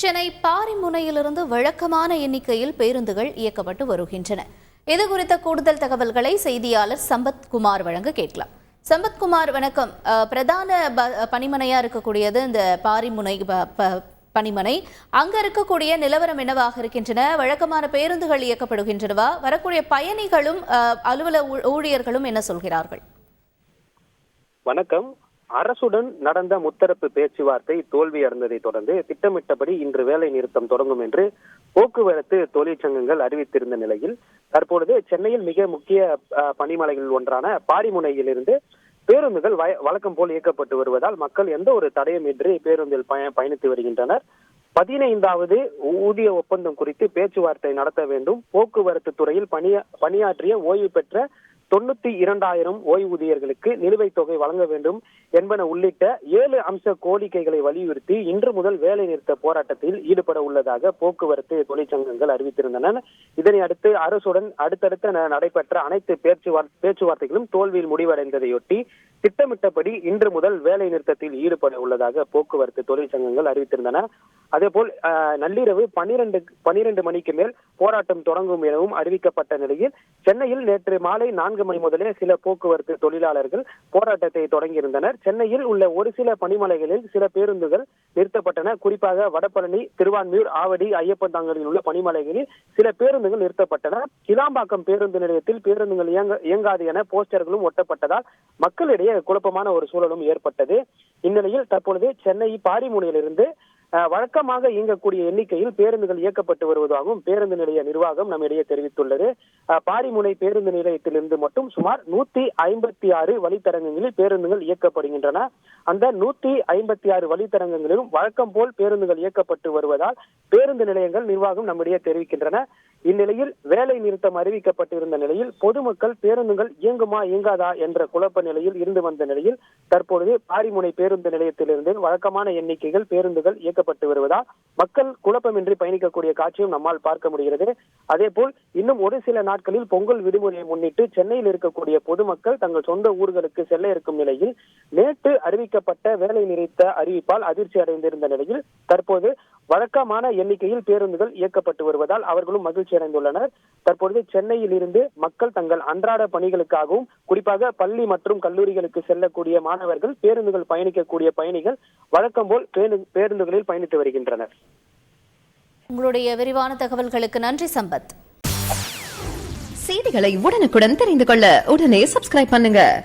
சென்னை பாரிமுனையிலிருந்து வழக்கமான எண்ணிக்கையில் பேருந்துகள் இயக்கப்பட்டு வருகின்றன. இது குறித்த கூடுதல் தகவல்களை செய்தியாளர் சம்பத்குமார் வழங்க கேட்கலாம். சம்பத்குமார் வணக்கம். பிரதான ப- பணிமனையா இருக்கக்கூடியது இந்த பாரிமுனை ப- ப- பணிமனை. அங்க இருக்கக்கூடிய நிலவரம் என்னவாக இருக்கின்றன? வழக்கமான பேருந்துகள் இயக்கப்படுகின்றனவா? வரக்கூடிய பயணிகளும் அஹ், ஊழியர்களும் என்ன சொல்கிறார்கள்? வணக்கம். அரசுடன் நடந்த முத்தரப்பு பேச்சுவார்த்தை தோல்வியடைந்ததை தொடர்ந்து திட்டமிட்டபடி இன்று வேலை நிறுத்தம் தொடங்கும் என்று போக்குவரத்து தொழிற்சங்கங்கள் அறிவித்திருந்த நிலையில் தற்பொழுது சென்னையில் மிக முக்கிய அஹ், பணிமனைகளில் ஒன்றான பாரிமுனையிலிருந்து பேருந்துகள் வய- வழக்கம் போல் இயக்கப்பட்டு வருவதால் மக்கள் எந்த ஒரு தடையுமின்றி பேருந்தில் பய- பயணித்து வருகின்றனர். பதினைந்தாவது ஊதிய ஒப்பந்தம் குறித்து பேச்சுவார்த்தை நடத்த வேண்டும். போக்குவரத்து துறையில் பணியா பணியாற்றிய ஓய்வு பெற்ற தொண்ணூத்தி இரண்டாயிரம் ஓய்வூதியர்களுக்கு நிலுவைத் தொகை வழங்க வேண்டும் என்பன உள்ளிட்ட ஏழு அம்ச கோரிக்கைகளை வலியுறுத்தி இன்று முதல் வேலை நிறுத்த போராட்டத்தில் ஈடுபட உள்ளதாக போக்குவரத்து தொழிற்சங்கங்கள் அறிவித்திருந்தன. இதனை அடுத்து அரசுடன் அடுத்தடுத்த நடைபெற்ற அனைத்து பேச்சுவார் பேச்சுவார்த்தைகளும் தோல்வியில் முடிவடைந்ததையொட்டி திட்டமிட்டபடி இன்று முதல் வேலை நிறுத்தத்தில் ஈடுபட உள்ளதாக போக்குவரத்து தொழிற்சங்கங்கள் அறிவித்திருந்தன. அதேபோல் அஹ், நள்ளிரவு பனிரெண்டு பனிரெண்டு மணிக்கு மேல் போராட்டம் தொடங்கும் எனவும் அறிவிக்கப்பட்ட நிலையில் சென்னையில் நேற்று மாலை நான்கு மணி முதலே சில போக்குவரத்து தொழிலாளர்கள் போராட்டத்தை தொடங்கியிருந்தனர். சென்னையில் உள்ள ஒரு சில பணிமலைகளில் சில பேருந்துகள் நிறுத்தப்பட்டன. குறிப்பாக வடபழனி திருவான்மியூர் ஆவடி ஐயப்பந்தாங்கலில் உள்ள பணிமலைகளில் சில பேருந்துகள் நிறுத்தப்பட்டன. கிளாம்பாக்கம் பேருந்து நிலையத்தில் பேருந்துகள் இயங்க இயங்காது என போஸ்டர்களும் ஒட்டப்பட்டதால் மக்களிடையே குழப்பமான ஒரு சூழலும் ஏற்பட்டது. இந்நிலையில் தற்பொழுது சென்னை பாரிமுனையிலிருந்து வழக்கமாக இயங்கக்கூடிய எண்ணிக்கையில் பேருந்துகள் இயக்கப்பட்டு வருவதாகவும் பேருந்து நிலைய நிர்வாகம் நம்மிடையே தெரிவித்துள்ளது. அஹ், பாரிமுனை பேருந்து நிலையத்திலிருந்து மட்டும் சுமார் நூத்தி ஐம்பத்தி ஆறு வழித்தடங்களில் பேருந்துகள் இயக்கப்படுகின்றன. அந்த நூத்தி ஐம்பத்தி ஆறு வழித்தடங்களிலும் வழக்கம் போல் பேருந்துகள் இயக்கப்பட்டு வருவதால் பேருந்து நிலையங்கள் நிர்வாகம் நம்மிடையே தெரிவிக்கின்றன. இந்நிலையில் வேலை நிறுத்தம் அறிவிக்கப்பட்டிருந்த நிலையில் பொதுமக்கள் பேருந்துகள் இயங்குமா இயங்காதா என்ற குழப்ப நிலையில் இருந்து வந்த நிலையில் தற்பொழுது பாரிமுனை பேருந்து நிலையத்திலிருந்து வழக்கமான எண்ணிக்கைகள் பேருந்துகள் இயக்கப்பட்டு வருவதால் மக்கள் குழப்பமின்றி பயணிக்கக்கூடிய காட்சியும் நம்மால் பார்க்க முடிகிறது. அதேபோல் இன்னும் ஒரு சில நாட்களில் பொங்கல் விடுமுறையை முன்னிட்டு சென்னையில் இருக்கக்கூடிய பொதுமக்கள் தங்கள் சொந்த ஊர்களுக்கு செல்ல இருக்கும் நிலையில் நேற்று அறிவிக்கப்பட்ட வேலை நிறுத்த அறிவிப்பால் அதிர்ச்சி அடைந்திருந்த நிலையில் தற்போது வழக்கமான எண்ணிக்கையில் பேருந்துகள் இயக்கப்பட்டு வருவதால் அவர்களும் மகிழ்ச்சி அடைந்துள்ளனர் தற்பொழுது சென்னையில் இருந்து மக்கள் தங்கள் அன்றாட பணிகளுக்காகவும் குறிப்பாக பள்ளி மற்றும் கல்லூரிகளுக்கு செல்லக்கூடிய மாணவர்கள் பேருந்துகள் பயணிக்கக்கூடிய பயணிகள் வழக்கம் போல் பேரு- பேருந்துகளில் பயணித்து வருகின்றனர். உங்களுடைய விரிவான தகவல்களுக்கு நன்றி சம்பத். செய்திகளை உடனுக்குடன் தெரிந்து கொள்ள உடனே சப்ஸ்கிரைப் பண்ணுங்க.